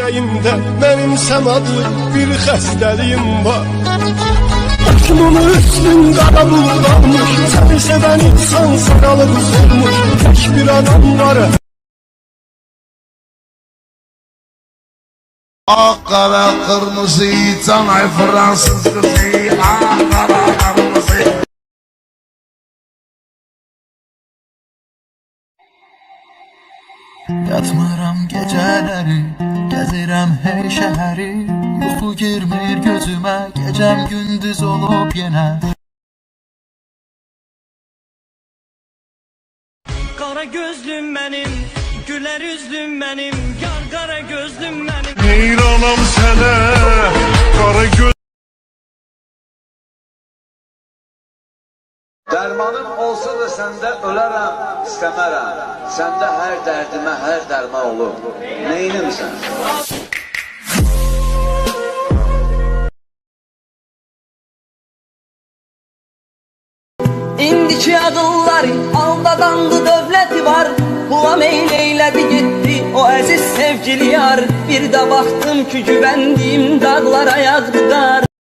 Yüreğimde benim adlı bir xəstəliyim var. Başımın üstün qara buludlanmış Seni seven insan saralı kuzulmuş Tek bir adam var. Ah kara kırmızı Canay Fransız kızı Ah kara kırmızı Yatmıram geceleri Gezirəm her şehri Yuxu girmir gözüme Gecem gündüz olup yine. Kara gözlüm benim, güler üzlüm benim, yar kara gözlüm Dərmanım olsa da səndə ölərəm, istəmərəm. Səndə hər dərdimə hər dərman olur. Neyinimsən? İndiki ağılları aldadandı dövləti var Pula meyleylədi getdi o əziz sevgili yar Bir də baxdım ki güvəndiyim dağlara yağdı qar